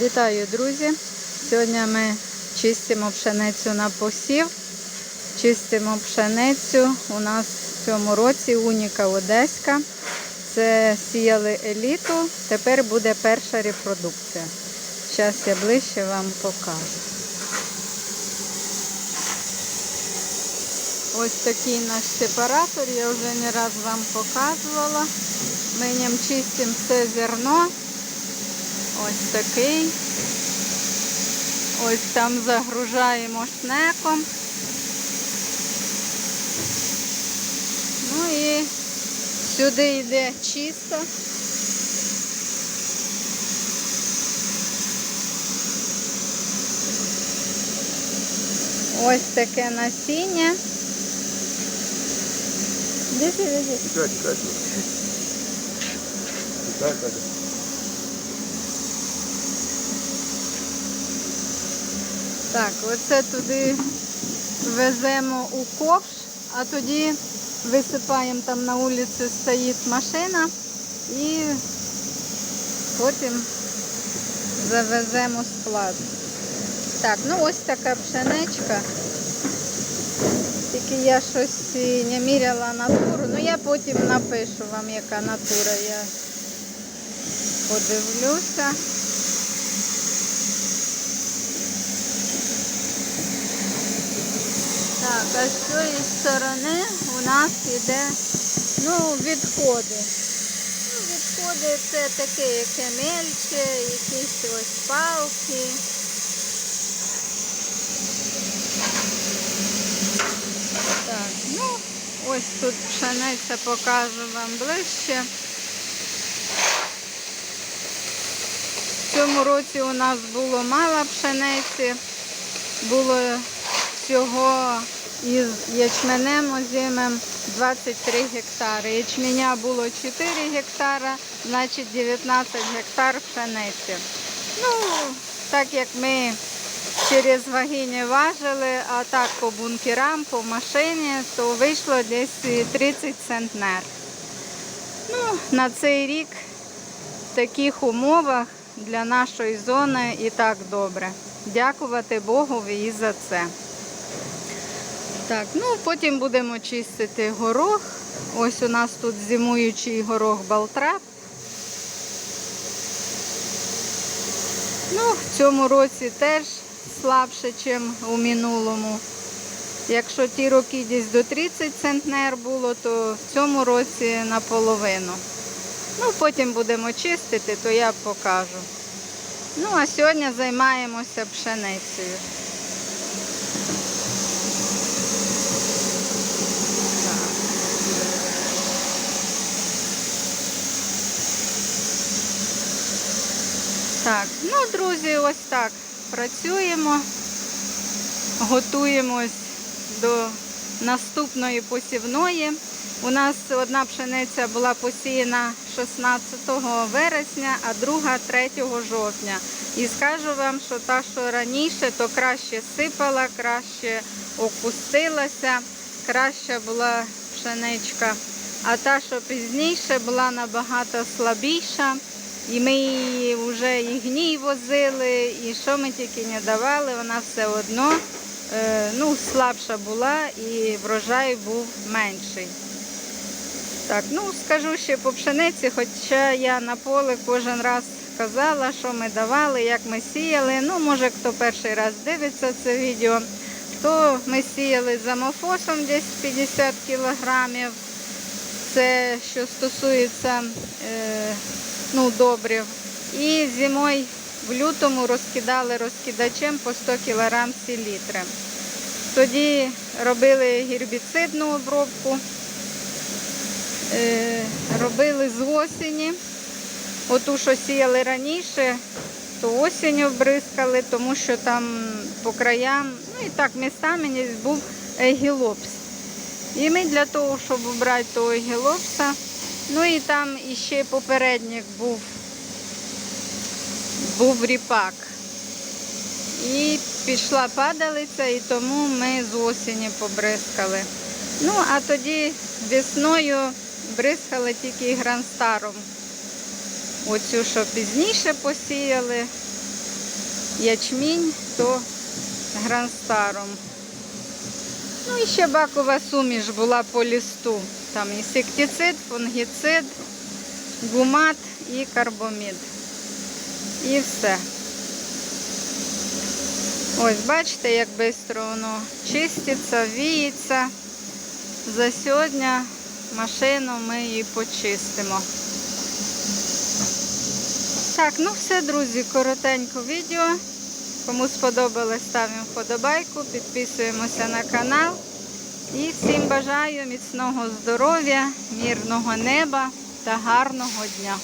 Вітаю, друзі! Сьогодні ми чистимо пшеницю на посів. Чистимо пшеницю. У нас в цьому році уніка Одеська. Це сіяли еліту. Тепер буде перша репродукція. Зараз я ближче вам покажу. Ось такий наш сепаратор, я вже не раз вам показувала. Ми ним чистимо все зерно. Ось такий. Ось там загружаємо шнеком. Ну і сюди йде чисто. Ось таке насіння. Десь, десь. Тікай, тікай. Тікай, Катя. Так, оце туди веземо у ковш, а тоді висипаємо там на вулиці стоїть машина і потім завеземо склад. Так, ну ось така пшеничка. Тільки я щось не міряла натуру. Ну я потім напишу вам, яка натура. Я подивлюся. А з цієї сторони у нас іде ну, відходи. Ну, відходи це таке, яке мельче, якісь ось палки. Так, ну, ось тут пшениця покажу вам ближче. В цьому році у нас було мало пшениці, було всього із ячменем озимим 23 гектари. Ячменя було 4 гектара, значить 19 гектар пшениці. Ну, так як ми через ваги не важили, а так по бункерам, по машині, то вийшло десь 30 центнер. Ну, на цей рік в таких умовах для нашої зони і так добре. Дякувати Богові і за це. Так, ну потім будемо чистити горох. Ось у нас тут зимуючий горох Балтрап. Ну, в цьому році теж слабше, ніж у минулому. Якщо ті роки десь до 30 центнер було, то в цьому році наполовину. Ну, потім будемо чистити, то я покажу. Ну, а сьогодні займаємося пшеницею. Так, ну, друзі, ось так працюємо, готуємось до наступної посівної. У нас одна пшениця була посіяна 16 вересня, а друга 3 жовтня. І скажу вам, що та, що раніше, то краще сипала, краще опустилася, краща була пшеничка. А та, що пізніше, була набагато слабіша. І ми вже і гній возили, і що ми тільки не давали, вона все одно е, ну, слабша була і врожай був менший. Так, ну скажу ще по пшениці, хоча я на поле кожен раз казала, що ми давали, як ми сіяли. Ну, може, хто перший раз дивиться це відео, то ми сіяли за мофосом десь 50 кілограмів. Це що стосується е, ну, добрив. І зимою в лютому розкидали розкидачем по 100 кг селітри. Тоді робили гербіцидну обробку, е, робили з осені. Оту, що сіяли раніше, то осінню вбризкали, тому що там по краям, ну і так містами був егілопс. І ми для того, щоб обрати того егілопса, ну і там іще попередник був, був ріпак. І пішла падалиця, і тому ми з осені побризкали. Ну, а тоді весною бризкали тільки гранстаром. Оцю, що пізніше посіяли. ячмінь, то гранстаром. Ну і ще бакова суміш була по лісту. Там інсектицид, фунгіцид, гумат і карбомід. І все. Ось бачите, як швидко воно чиститься, віється. За сьогодні машину ми її почистимо. Так, ну все, друзі, коротенько відео. Кому сподобалось, ставимо вподобайку, підписуємося на канал. І всім бажаю міцного здоров'я, мирного неба та гарного дня.